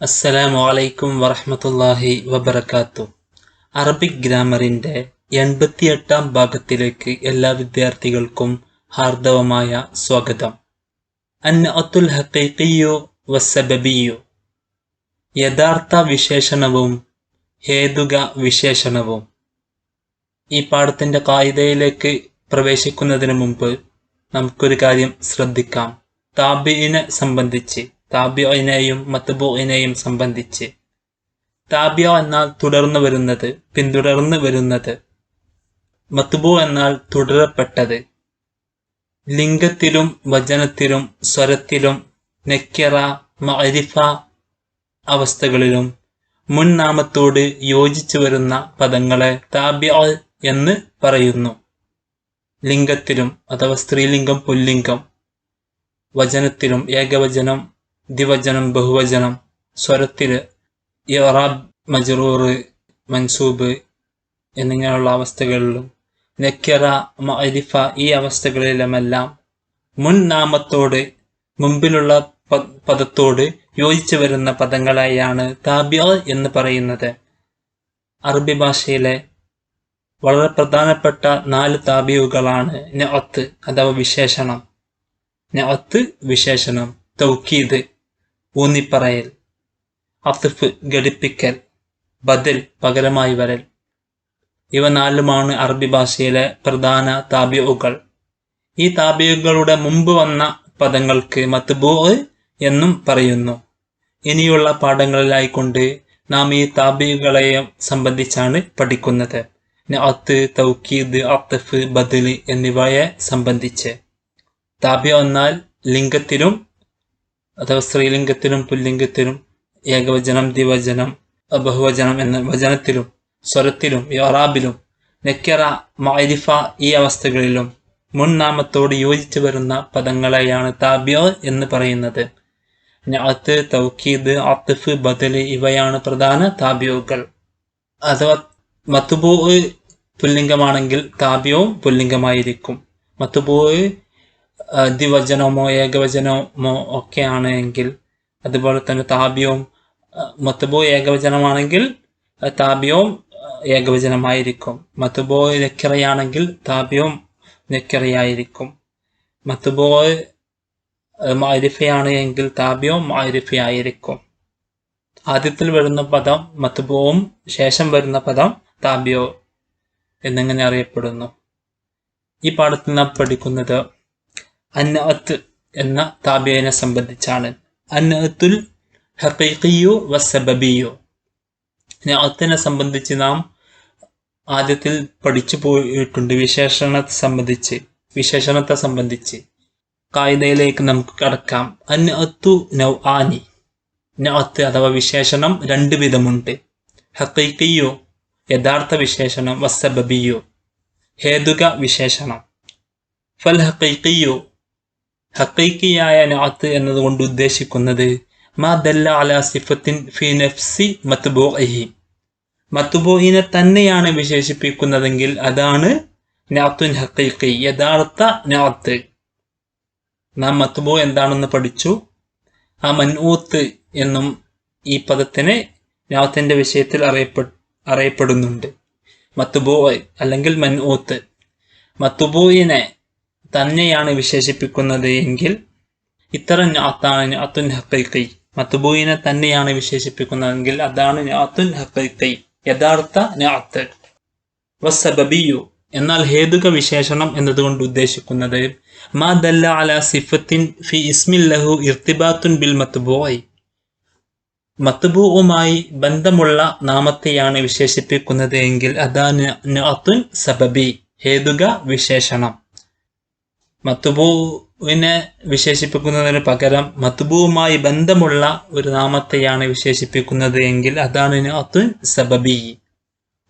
അസ്സലാമു അലൈക്കും വറഹമത്തല്ലാഹി വബർക്കാത്തു അറബിക് ഗ്രാമറിന്റെ എൺപത്തിയെട്ടാം ഭാഗത്തിലേക്ക് എല്ലാ വിദ്യാർത്ഥികൾക്കും ഹാർദവമായ സ്വാഗതം. അന്നഅത്തുൽ ഹഖീഖിയു വസബബിയോ യഥാർത്ഥ വിശേഷണവും ഹേതുക വിശേഷണവും. ഈ പാഠത്തിന്റെ കായികയിലേക്ക് പ്രവേശിക്കുന്നതിന് മുമ്പ് നമുക്കൊരു കാര്യം ശ്രദ്ധിക്കാം. താബിയിനെ സംബന്ധിച്ച്. താബിയിനെയും മത്തബുയിനെയും സംബന്ധിച്ച്. താബിയ എന്നാൽ തുടർന്നു വരുന്നത് പിന്തുടർന്ന് വരുന്നത്. മത്തുബു എന്നാൽ തുടരപ്പെട്ടത്. ലിംഗത്തിലും വചനത്തിലും സ്വരത്തിലും നെക്കറ മഅരിഫ അവസ്ഥകളിലും മുൻനാമത്തോട് യോജിച്ചു വരുന്ന പദങ്ങളെ താബിയ എന്ന് പറയുന്നു. ലിംഗത്തിലും അഥവാ സ്ത്രീലിംഗം പുല്ലിംഗം വചനത്തിലും ഏകവചനം ദ്വിവചനം ബഹുവചനം സ്വരത്തിൽ ഇറാബ് മജറൂറ് മൻസൂബ് എന്നിങ്ങനെയുള്ള അവസ്ഥകളിലും നക്കറ മഅരിഫ ഈ അവസ്ഥകളിലുമെല്ലാം മുൻ നാമത്തോട് മുമ്പിലുള്ള പദത്തോട് യോജിച്ചു വരുന്ന പദങ്ങളായാണ് താബിയ എന്ന് പറയുന്നത്. അറബി ഭാഷയിലെ വളരെ പ്രധാനപ്പെട്ട നാല് താബിയുകളാണ് നെഅത്ത് അഥവാ വിശേഷണം. നെഅത്ത് വിശേഷണം തൗക്കീദ്. ഊന്നിപ്പറയൽ അത്തിഫ് ഘടിപ്പിക്കൽ ബദൽ പകരമായി വരൽ. ഇവ നാലുമാണ് അറബി ഭാഷയിലെ പ്രധാന താപ്യവുകൾ ഈ താബിയുകളുടെ മുമ്പ് വന്ന പദങ്ങൾക്ക് മത്ബൂ എന്നും പറയുന്നു. ഇനിയുള്ള പാഠങ്ങളിലായിക്കൊണ്ട് നാം ഈ താബിയുകളെയും സംബന്ധിച്ചാണ് പഠിക്കുന്നത്. അത്ത് തൗക്കീദ് അത്തഫ് ബദൽ എന്നിവയെ സംബന്ധിച്ച്. താബിയ എന്നാൽ ലിംഗത്തിലും അഥവാ സ്ത്രീലിംഗത്തിലും പുല്ലിംഗത്തിലും ഏകവചനം ദിവചനം ബഹുവചനം എന്ന വചനത്തിലും സ്വരത്തിലും യോറാബിലും നെക്കറ മൈരിഫ ഈ അവസ്ഥകളിലും മുൻനാമത്തോട് യോജിച്ചു വരുന്ന പദങ്ങളെയാണ് താബിയോ എന്ന് പറയുന്നത്. ഞാത്ത് തൗക്കീദ് അത്തഫ് ബദൽ ഇവയാണ് പ്രധാന താബിയുകൾ അഥവാ മത്തുബൂ പുല്ലിംഗമാണെങ്കിൽ താബിയവും പുല്ലിംഗമായിരിക്കും. മത്തുബൂ ദ്വിവചനമോ ഏകവചനമോ ഒക്കെ എങ്കിൽ അതുപോലെ തന്നെ താപ്യവും മത്തുബോ ഏകവചനമാണെങ്കിൽ താപ്യവും ഏകവചനമായിരിക്കും. മത്തുബോ നെക്കറയാണെങ്കിൽ താപ്യവും നെക്കറയായിരിക്കും. മത്തുബോ മാരിഫയാണ് എങ്കിൽ താപ്യവും മാരിഫയായിരിക്കും. ആദ്യത്തിൽ വരുന്ന പദം മത്തുബോവും ശേഷം വരുന്ന പദം താബിയോ എന്നിങ്ങനെ അറിയപ്പെടുന്നു? ഈ പാഠത്തിൽ നാം പഠിക്കുന്നത് അന്നഅത്ത് എന്ന താബിയനെ സംബന്ധിച്ചാണ്. അന്നഅത്തുൽ ഹഖീഖിയു വസബബിയു അത്തിനെ സംബന്ധിച്ച് നാം ആദ്യത്തിൽ പഠിച്ചു പോയിട്ടുണ്ട് വിശേഷണത്തെ സംബന്ധിച്ച് വിശേഷണത്തെ സംബന്ധിച്ച്. കായികയിലേക്ക് നമുക്ക് കടക്കാം. അന്നഅത്തു നൗ ആനി നഅത്ത് അഥവാ വിശേഷണം രണ്ട് വിധമുണ്ട്. ഹഖീഖിയു യഥാർത്ഥ വിശേഷണം വസബബിയു ഹേതുക വിശേഷണം. ഫൽ ഹഖീഖിയു ഹക്കൈക്കിയായ നാത്ത് എന്നതുകൊണ്ട് ഉദ്ദേശിക്കുന്നത് മാ ദല്ല അല സിഫത്തിൻ ഫി നഫ്സി മത്ബൂഇഹി. മത്തുബോഹിനെ തന്നെയാണ് വിശേഷിപ്പിക്കുന്നതെങ്കിൽ അതാണ് നാത്തുൻ ഹക്കൈക്കി യഥാർത്ഥ നാത്ത്. നാം മത്തുബോ എന്താണെന്ന് പഠിച്ചു. ആ മൻഊത്ത് എന്നും ഈ പദത്തിന് നാത്തിന്റെ വിഷയത്തിൽ അറിയപ്പെ അറിയപ്പെടുന്നുണ്ട്. മത്തുബോ അല്ലെങ്കിൽ മൻഊത്ത്. മത്തുബൂയിനെ തന്നെയാണ് വിശേഷിപ്പിക്കുന്നത് എങ്കിൽ ഇത്തരം ഞാത്താണ് ഞാത്തുൻ ഹക്കൈക്കൈ മത്തുബൂയിനെ തന്നെയാണ് വിശേഷിപ്പിക്കുന്നതെങ്കിൽ അതാണ് ഞാത്തുൻ ഹക്കൈക്കൈ യഥാർത്ഥ ഞാത്ത് വസബബിയു എന്നാൽ ഹേതുക വിശേഷണം എന്നതുകൊണ്ട് ഉദ്ദേശിക്കുന്നത് മാ ദല്ല അല സിഫത്തിൻ ഫി ഇസ്മിൽ ലഹു ഇർത്തിബാത്തുൻ ബിൽ മത്തുബൂയി മത്തുബൂവുമായി ബന്ധമുള്ള നാമത്തെയാണ് വിശേഷിപ്പിക്കുന്നത് എങ്കിൽ അതാണ് സബബി ഹേതുക വിശേഷണം. മത്തുബുവിനെ വിശേഷിപ്പിക്കുന്നതിന് പകരം മത്തുബുവുമായി ബന്ധമുള്ള ഒരു നാമത്തെയാണ് വിശേഷിപ്പിക്കുന്നത് എങ്കിൽ അതാണ് നാത്തുൻ സബബി.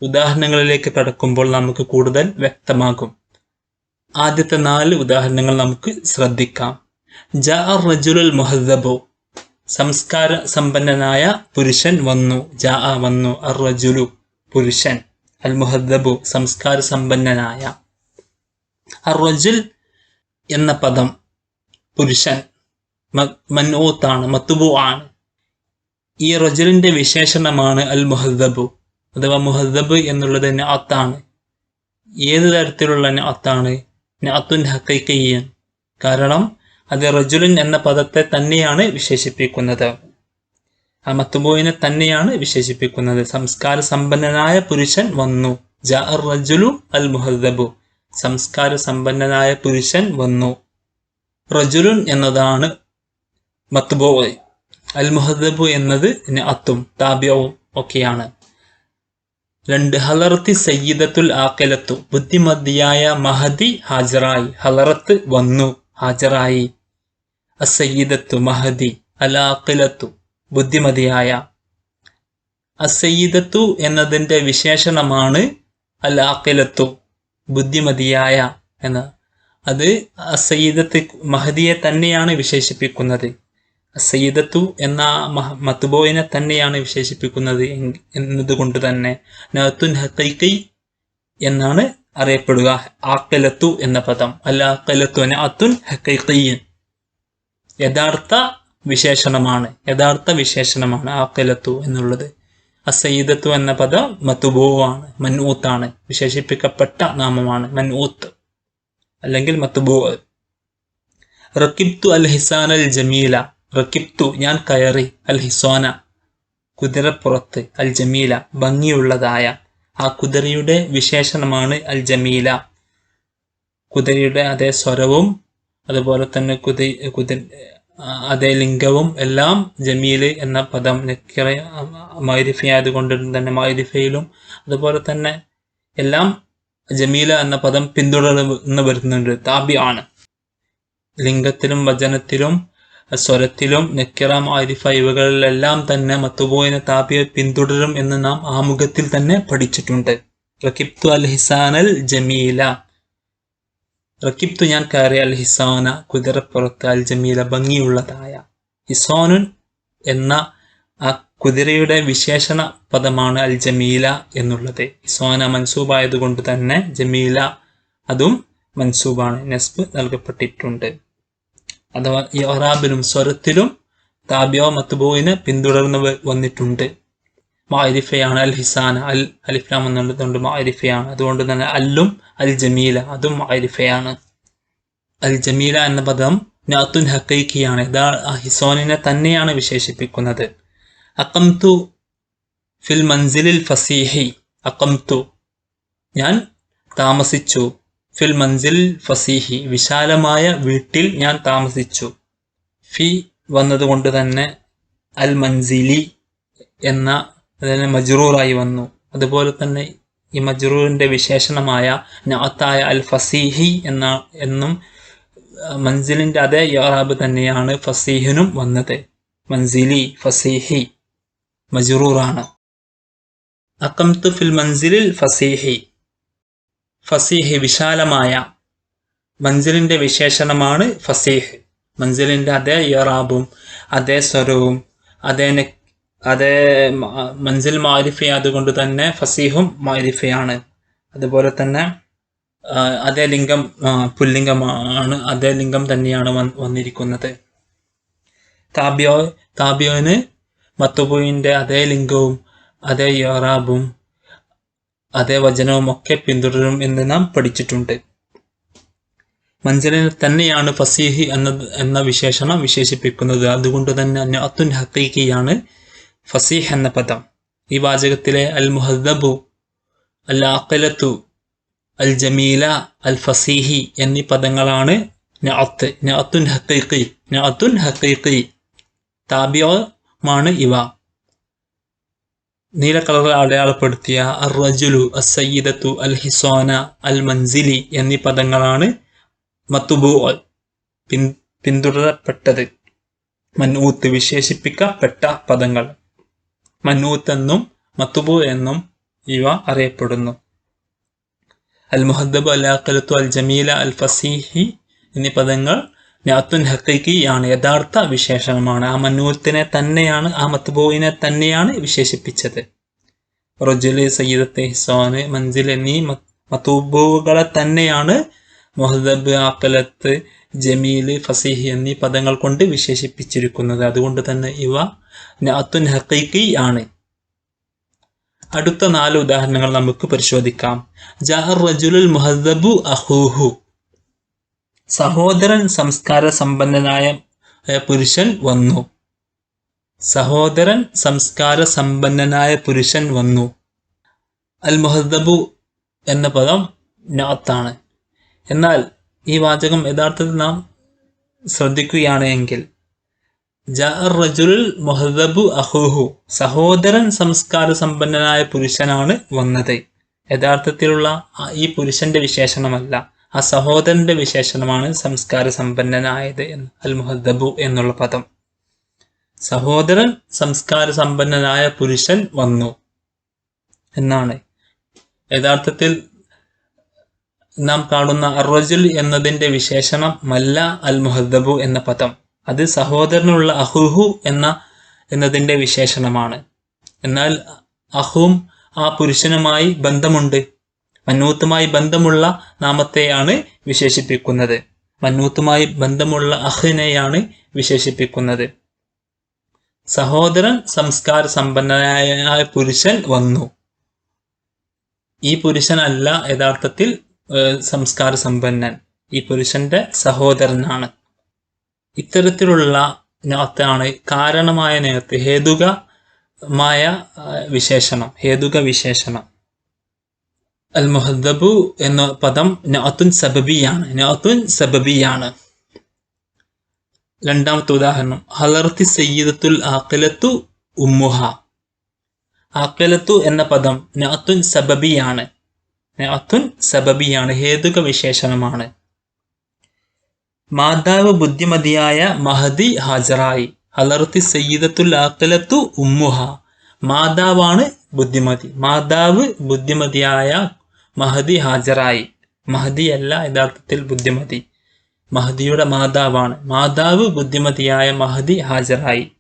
ഉദാഹരണങ്ങളിലേക്ക് കടക്കുമ്പോൾ നമുക്ക് കൂടുതൽ വ്യക്തമാകും. ആദ്യത്തെ നാല് ഉദാഹരണങ്ങൾ നമുക്ക് ശ്രദ്ധിക്കാം. ജ റജുലുൽ മുഹദ്ദബു. സംസ്കാര സമ്പന്നനായ പുരുഷൻ വന്നു. ജാ വന്നു. അർ റജുലു പുരുഷൻ. അൽ മുഹദ്ദബു സംസ്കാര സമ്പന്നനായ. അർ റജുൽ എന്ന പദം പുരുഷൻ മ- മൻഊത്താണ് മത്തുബു ആണ് ഈ റജലിന്റെ വിശേഷണമാണ് അൽ മുഹദ്ദബു അഥവാ മുഹദ്ദബ് എന്നുള്ളത് നഅത്താണ് ഏത് തരത്തിലുള്ള നഅത്താണ് നഅത്തുൻ ഹക്കൈക്കയ്യൻ കാരണം അത് റജുലിൻ എന്ന പദത്തെ തന്നെയാണ് വിശേഷിപ്പിക്കുന്നത്. ആ മത്തുബുവിനെ തന്നെയാണ് വിശേഷിപ്പിക്കുന്നത്. സംസ്കാര സമ്പന്നനായ പുരുഷൻ വന്നു. ജാ റജുലു അൽ മുഹദ്ദബു സംസ്കാര സമ്പന്നനായ പുരുഷൻ വന്നു. റജുലുൻ എന്നതാണ് മത്തുബോയ് അൽ മുഹദബു എന്നത് അത്തും താബ്യവും ഒക്കെയാണ്. രണ്ട് ഹലറത്തി സയ്യിദത്തുൽ ആക്കലത്തു ബുദ്ധിമതിയായ മഹദി ഹാജറായി ഹലറത്ത് വന്നു ഹാജറായി അസയ്യിദത്തു മഹദി അൽ ആക്കിലത്തു ബുദ്ധിമതിയായ. അസയ്യിദത്തു എന്നതിന്റെ വിശേഷണമാണ് അൽ ആക്കിലത്തു ബുദ്ധിമതിയായ എന്ന്. അത് സയ്യിദത്ത് മഹദിയെ തന്നെയാണ് വിശേഷിപ്പിക്കുന്നത്. സയ്യിദത്തു എന്ന മത്തുബോയിനെ തന്നെയാണ് വിശേഷിപ്പിക്കുന്നത് എന്നതുകൊണ്ട് തന്നെ. നത്തുൻ ഹൈക്കൈ എന്നാണ് അറിയപ്പെടുക. ആക്കലത്തു എന്ന പദം. അല്ല ആക്കലത്തു അത്തുൻ ഹക്കൈക്കയ്യൻ യഥാർത്ഥ വിശേഷണമാണ്. യഥാർത്ഥ വിശേഷണമാണ് ആക്കലത്തു എന്നുള്ളത്. അസയ്യിദത്തു എന്ന പദം മത്തുബോവാണ് മൻഊത്താണ്. വിശേഷിപ്പിക്കപ്പെട്ട നാമമാണ് മൻഊത്ത് അല്ലെങ്കിൽ മത്തുബോ. റക്കിബ്തു അൽ ഹിസാൻ അൽ ജമീല റക്കിബ്തു ഞാൻ കയറി അൽ ഹിസാന കുതിരപ്പുറത്ത് അൽ ജമീല ഭംഗിയുള്ളതായ ആ കുതിരയുടെ വിശേഷണമാണ് അൽ ജമീല കുതിരയുടെ അതേ സ്വരവും അതുപോലെ തന്നെ കുതി കുതിര അതേ ലിംഗവും എല്ലാം ജമീൽ എന്ന പദം നക്കിറ മൈരിഫ ആയതുകൊണ്ട് തന്നെ മൈരിഫയിലും അതുപോലെ തന്നെ എല്ലാം ജമീല എന്ന പദം പിന്തുടർന്ന് വരുന്നുണ്ട്. താബി ആണ്. ലിംഗത്തിലും വചനത്തിലും സ്വരത്തിലും നക്കിറ മാരിഫ ഇവകളിലെല്ലാം തന്നെ മത്തുപോയിന താപിയെ പിന്തുടരും എന്ന് നാം ആമുഖത്തിൽ തന്നെ പഠിച്ചിട്ടുണ്ട്. റക്കിബ്തു അൽ ഹിസാനൽ ജമീല. റക്കിബ്തു ഞാൻ കയറിയാൽ ഹിസാന കുതിരപ്പുറത്ത് അൽ ജമീല ഭംഗിയുള്ളതായ ഹിസോനുൻ എന്ന ആ കുതിരയുടെ വിശേഷണ പദമാണ് അൽ ജമീല എന്നുള്ളത്. ഹിസോന മൻസൂബായതുകൊണ്ട് തന്നെ ജമീല അതും മൻസൂബാണ് നെസ്ബ് നൽകപ്പെട്ടിട്ടുണ്ട്. അഥവാ ഈ സ്വരത്തിലും താബിയോ മത്തുബോയിന് പിന്തുടർന്ന് വന്നിട്ടുണ്ട്. മാരിഫയാണ് അൽ ഹിസാന അൽ അലിഫ്ലാം എന്നുള്ളതുകൊണ്ട് മാരിഫയാണ്. അതുകൊണ്ട് തന്നെ അല്ലും അൽ ജമീല അതും മാരിഫയാണ്. അൽ ജമീല എന്ന പദം നാത്തുൻ ഹക്കൈക്കിയാണ്. ഇതാ ഹിസോനിനെ തന്നെയാണ് വിശേഷിപ്പിക്കുന്നത്. അക്കംതു ഫിൽ മൻസിലിൽ ഫസീഹി. അക്കംതു ഞാൻ താമസിച്ചു. ഫിൽ മൻസിൽ ഫസീഹി. വിശാലമായ വീട്ടിൽ ഞാൻ താമസിച്ചു. ഫി വന്നതുകൊണ്ട് തന്നെ അൽ മൻസിലി എന്ന അതിന് മജ്റൂറായി വന്നു. അതുപോലെ തന്നെ ഈ മജ്റൂറിന്റെ വിശേഷണമായ നാത്തായ അൽ ഫസീഹി എന്ന എന്നും മൻസിലിന്റെ അതേ യാറാബ് തന്നെയാണ് ഫസീഹിനും വന്നത്. മൻസിലി ഫസീഹി മജ്റൂറാണ്. അക്കംതു ഫിൽ മൻസിലിൽ ഫസീഹി. ഫസീഹി വിശാലമായ മൻസിലിന്റെ വിശേഷണമാണ് ഫസീഹ്. മൻസിലിന്റെ അതേ ഇറാബും അതേ സ്വരവും അതേ അതേ മൻസിൽ മാരിഫ അതുകൊണ്ട് തന്നെ ഫസീഹും മാരിഫയാണ്. അതുപോലെ തന്നെ അതേ ലിംഗം പുല്ലിംഗമാണ് അതേ ലിംഗം തന്നെയാണ് വന്ന് വന്നിരിക്കുന്നത്. താബിയോ താബിയോന് മത്തുബുവിന്റെ അതേ ലിംഗവും അതേ യോറാബും അതേ വചനവും ഒക്കെ പിന്തുടരും എന്ന് നാം പഠിച്ചിട്ടുണ്ട്. മഞ്ജലിനെ തന്നെയാണ് ഫസീഹി എന്ന എന്ന വിശേഷണം വിശേഷിപ്പിക്കുന്നത്. അതുകൊണ്ട് തന്നെ അത്തുൻ ഹക്കീക്കിയാണ് ഫസീഹ് എന്ന പദം. ഈ വാചകത്തിലെ അൽ മുഹദ്ദബു അൽ ആക്കലത്തു അൽ ജമീല അൽ ഫസീഹി എന്നീ പദങ്ങളാണ് നഅത്ത് ഇവ. നീല കളറിൽ അടയാളപ്പെടുത്തിയ അർ റജുലു സയ്യിദത്തു അൽ ഹിസോന അൽ മൻസിലി എന്നീ പദങ്ങളാണ് മത്തുബു പിൻ പിന്തുടരപ്പെട്ടത്. മൻഊത്ത് വിശേഷിപ്പിക്കപ്പെട്ട പദങ്ങൾ. മന്നൂത്ത് എന്നും മത്തുബു എന്നും ഇവ അറിയപ്പെടുന്നു. അൽ മുഹദ്ദബ് അൽ അഖലത്തു അൽ ജമീല അൽ ഫസീഹി എന്നീ പദങ്ങൾ നാത്തുൻ ആണ്. യഥാർത്ഥ വിശേഷണമാണ്. ആ മന്നൂത്തിനെ തന്നെയാണ് ആ മത്തുബുവിനെ തന്നെയാണ് വിശേഷിപ്പിച്ചത്. റജുലി സയ്യിദത്തെ ഹിസോന് മഞ്ജിൽ എന്നീ മത്തൂബുകളെ തന്നെയാണ് മുഹദ്ദബ് അക്കലത്ത് ജമീൽ ഫസീഹ് എന്നീ പദങ്ങൾ കൊണ്ട് വിശേഷിപ്പിച്ചിരിക്കുന്നത്. അതുകൊണ്ട് തന്നെ ഇവ നഅത്തുൻ ഹഖീഖി ആണ്. അടുത്ത നാല് ഉദാഹരണങ്ങൾ നമുക്ക് പരിശോധിക്കാം. ജാഹർ റജുലുൽ മുഹദ്ദബു അഹൂഹു. സഹോദരൻ സംസ്കാര സമ്പന്നനായ പുരുഷൻ വന്നു. സഹോദരൻ സംസ്കാര സമ്പന്നനായ പുരുഷൻ വന്നു. അൽ മുഹദ്ദബു എന്ന പദം നാത്താണ്. എന്നാൽ ഈ വാചകം യഥാർത്ഥത്തിൽ നാം ശ്രദ്ധിക്കുകയാണ് എങ്കിൽ അഹൂഹു സഹോദരൻ സംസ്കാര സമ്പന്നനായ പുരുഷനാണ് വന്നത്. യഥാർത്ഥത്തിലുള്ള ഈ പുരുഷന്റെ വിശേഷണമല്ല ആ സഹോദരന്റെ വിശേഷണമാണ് സംസ്കാര സമ്പന്നനായത് എന്ന് അൽ മുഹദ്ദബു എന്നുള്ള പദം. സഹോദരൻ സംസ്കാര സമ്പന്നനായ പുരുഷൻ വന്നു എന്നാണ്. യഥാർത്ഥത്തിൽ നാം കാണുന്ന അറുജുൽ എന്നതിന്റെ വിശേഷണം മല്ല അൽ മുഹദ്ദബു എന്ന പദം. അത് സഹോദരനുള്ള അഹുഹു എന്ന എന്നതിന്റെ വിശേഷണമാണ്. എന്നാൽ അഹും ആ പുരുഷനുമായി ബന്ധമുണ്ട്. മന്നൂത്തുമായി ബന്ധമുള്ള നാമത്തെയാണ് വിശേഷിപ്പിക്കുന്നത്. മന്നൂത്തുമായി ബന്ധമുള്ള അഹിനെയാണ് വിശേഷിപ്പിക്കുന്നത്. സഹോദരൻ സംസ്കാര സമ്പന്നനായ പുരുഷൻ വന്നു. ഈ പുരുഷനല്ല യഥാർത്ഥത്തിൽ സംസ്കാര സമ്പന്നൻ ഈ പുരുഷന്റെ സഹോദരനാണ്. ഇത്തരത്തിലുള്ള നാത്താണ് കാരണമായ നേത്ത് ഹേതുകമായ മായ വിശേഷണം ഹേതുക വിശേഷണം അൽ മുഹദ്ദബു എന്ന പദം നാത്തുൻ സബബിയാണ് നാത്തുൻ സബബിയാണ്. രണ്ടാമത്തെ ഉദാഹരണം ഹലർത്തി സയ്യിദത്തുൽ ആഖിലത്തു ഉമ്മുഹ. ആഖിലത്തു എന്ന പദം നാത്തുൻ സബബിയാണ്. നാത്തുൻ സബബിയാണ് ഹേതുക വിശേഷണമാണ്. മാതാവ് ബുദ്ധിമതിയായ മഹദി ഹാജറായി ഹലർത്തി സയ്യിദത്തുൽ ആഖിലത്തു ഉമ്മുഹ. മാതാവാണ് ബുദ്ധിമതി. മാതാവ് ബുദ്ധിമതിയായ മഹദി ഹാജറായി മഹദി അല്ല യഥാർത്ഥത്തിൽ ബുദ്ധിമതി. മഹദിയുടെ മാതാവാണ്. മാതാവ് ബുദ്ധിമതിയായ മഹദി ഹാജറായി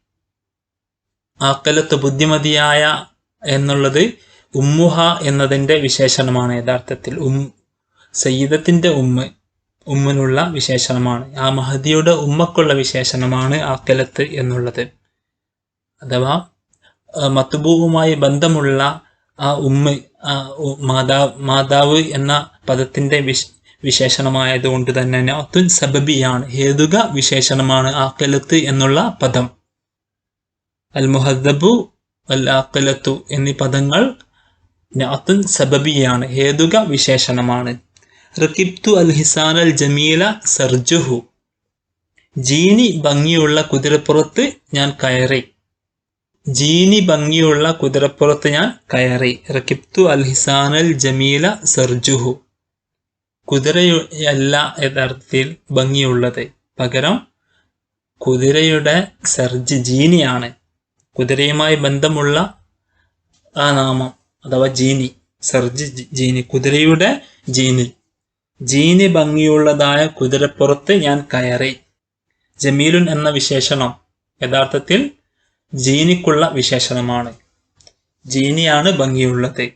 ആക്കലത്ത് ബുദ്ധിമതിയായ എന്നുള്ളത് ഉമ്മുഹ എന്നതിന്റെ വിശേഷണമാണ് യഥാർത്ഥത്തിൽ ഉം സയ്യിദത്തിന്റെ ഉമ്മ ഉമ്മനുള്ള വിശേഷണമാണ്. ആ മഹദിയുടെ ഉമ്മക്കുള്ള വിശേഷണമാണ് അക്കലത്ത് എന്നുള്ളത്. അഥവാ മത്തുബൂവുമായി ബന്ധമുള്ള ആ ഉമ്മ ഉ- മാതാവ് എന്ന പദത്തിന്റെ വിശേഷണമായത് വിശേഷണമായതുകൊണ്ട് തന്നെ അത്തുൻ സബബിയാണ് ഹേതുക വിശേഷണമാണ് ആക്കലത്ത് എന്നുള്ള പദം. അൽ മുഹദ്ദബു അൽ ആക്കലത്തു എന്നീ പദങ്ങൾ നാത്തുൻ സബബിയാണ് ഹേതുക വിശേഷണമാണ്. റക്കിബ്തു അൽ അൽ ജമീല സർജുഹു. ജീനി ഭംഗിയുള്ള കുതിരപ്പുറത്ത് ഞാൻ കയറി. ജീനി ഭംഗിയുള്ള കുതിരപ്പുറത്ത് ഞാൻ കയറി. റക്കിബ്തു അൽ അൽ ജമീല സർജുഹു. കുതിരയല്ല യഥാർത്ഥത്തിൽ ഭംഗിയുള്ളത്. പകരം കുതിരയുടെ സർജ് ജീനിയാണ്. കുതിരയുമായി ബന്ധമുള്ള ആ നാമം. അഥവാ ജീനി സർജ് ജീനി കുതിരയുടെ ജീനി. ജീനി ഭംഗിയുള്ളതായ കുതിരപ്പുറത്ത് ഞാൻ കയറി. ജമീലുൻ എന്ന വിശേഷണം യഥാർത്ഥത്തിൽ ജീനിക്കുള്ള വിശേഷണമാണ്. ജീനിയാണ് ഭംഗിയുള്ളത്.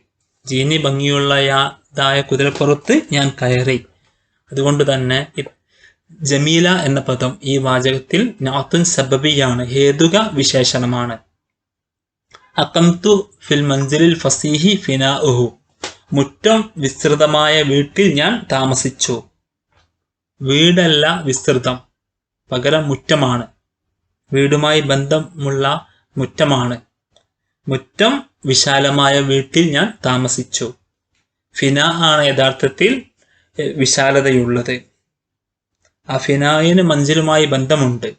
ജീനി ഭംഗിയുള്ളതായ കുതിരപ്പുറത്ത് ഞാൻ കയറി. അതുകൊണ്ട് തന്നെ ജമീല എന്ന പദം ഈ വാചകത്തിൽ നാത്തുൻ സബബിയാണ് ഹേതുക വിശേഷണമാണ്. അക്കംതു ഫിൽ ഫസീഹി ഫസീഹി ഫിനാഉഹു. മുറ്റം വിസ്തൃതമായ വീട്ടിൽ ഞാൻ താമസിച്ചു. വീടല്ല വിസ്തൃതം പകരം മുറ്റമാണ്. വീടുമായി ബന്ധമുള്ള മുറ്റമാണ്. മുറ്റം വിശാലമായ വീട്ടിൽ ഞാൻ താമസിച്ചു. ഫിന ആണ് യഥാർത്ഥത്തിൽ വിശാലതയുള്ളത്. ആ ഫിനായിന് മഞ്ചലുമായി ബന്ധമുണ്ട്.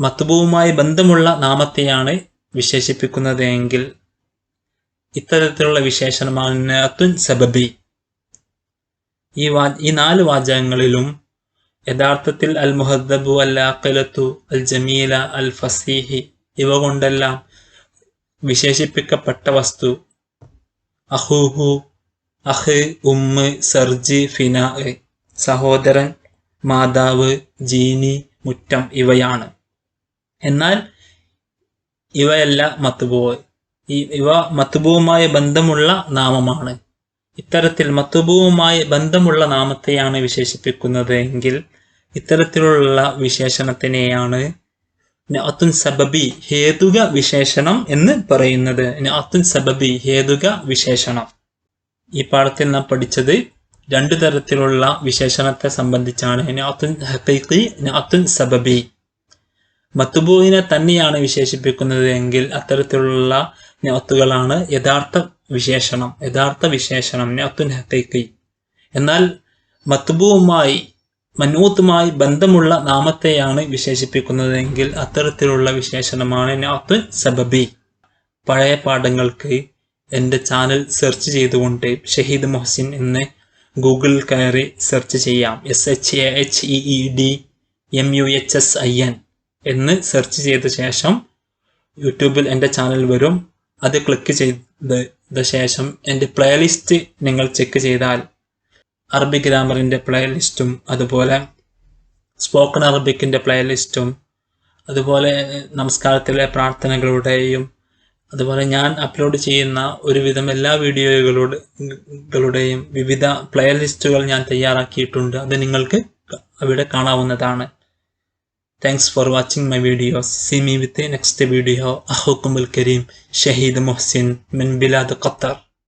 മത്തുബുവുമായി ബന്ധമുള്ള നാമത്തെയാണ് വിശേഷിപ്പിക്കുന്നത് എങ്കിൽ ഇത്തരത്തിലുള്ള വിശേഷണമാണ് അത്തുൻ സബബി. ഈ വാ ഈ നാല് വാചകങ്ങളിലും യഥാർത്ഥത്തിൽ അൽ മുഹദ്ദബു അൽ ആഖിലത്തു അൽ ജമീല അൽ ഫസീഹി ഇവ കൊണ്ടെല്ലാം വിശേഷിപ്പിക്കപ്പെട്ട വസ്തു. അഹുഹു അഹ് ഉമ്മ് സർജി ഫിന സഹോദരൻ മാതാവ് ജീനി മുറ്റം ഇവയാണ്. എന്നാൽ ഇവയല്ല മത്തുബൂവ് ഈ ഇവ മത്തുബൂവുമായി ബന്ധമുള്ള നാമമാണ്. ഇത്തരത്തിൽ മത്തുബൂവുമായി ബന്ധമുള്ള നാമത്തെയാണ് വിശേഷിപ്പിക്കുന്നത് എങ്കിൽ ഇത്തരത്തിലുള്ള വിശേഷണത്തിനെയാണ് അത്തുൻ സബബി ഹേതുക വിശേഷണം എന്ന് പറയുന്നത്. അത്തുൻ സബബി ഹേതുക വിശേഷണം. ഈ പാഠത്തിൽ നാം പഠിച്ചത് രണ്ടു തരത്തിലുള്ള വിശേഷണത്തെ സംബന്ധിച്ചാണ്. അത്തുൻ ഹഖീഖി അത്തുൻ സബബി. മത്തുബൂഹിനെ തന്നെയാണ് വിശേഷിപ്പിക്കുന്നത് എങ്കിൽ അത്തരത്തിലുള്ള ഞത്തുകളാണ് യഥാർത്ഥ വിശേഷണം യഥാർത്ഥ വിശേഷണം നഅത്തുൻ ഹഖീഖി എന്നാൽ മത്തുബുവുമായി മനൂത്തുമായി ബന്ധമുള്ള നാമത്തെയാണ് വിശേഷിപ്പിക്കുന്നതെങ്കിൽ അത്തരത്തിലുള്ള വിശേഷണമാണ് നഅത്ത് സബബി. പഴയ പാഠങ്ങൾക്ക് എന്റെ ചാനൽ സെർച്ച് ചെയ്തുകൊണ്ട് ഷഹീദ് മൊഹസിൻ എന്ന് ഗൂഗിളിൽ കയറി സെർച്ച് ചെയ്യാം. S H A H E D M U H S I N എന്ന് സെർച്ച് ചെയ്ത ശേഷം യൂട്യൂബിൽ എന്റെ ചാനൽ വരും. അത് ക്ലിക്ക് ചെയ്ത ശേഷം എന്റെ പ്ലേലിസ്റ്റ് നിങ്ങൾ ചെക്ക് ചെയ്താൽ അറബി ഗ്രാമറിന്റെ പ്ലേലിസ്റ്റും അതുപോലെ സ്പോക്കൺ അറബിക്കിന്റെ പ്ലേലിസ്റ്റും അതുപോലെ നമസ്കാരത്തിലെ പ്രാർത്ഥനകളുടെയും അതുപോലെ ഞാൻ അപ്ലോഡ് ചെയ്യുന്ന ഒരുവിധം എല്ലാ വീഡിയോകളുടെയും വിവിധ പ്ലേലിസ്റ്റുകൾ ഞാൻ തയ്യാറാക്കിയിട്ടുണ്ട്. അത് നിങ്ങൾക്ക് അവിടെ കാണാവുന്നതാണ്. Thanks for watching my videos. See me with the next video. Ahukum al-Kareem, Shaheed Mohsin, Min Bilad Qatar.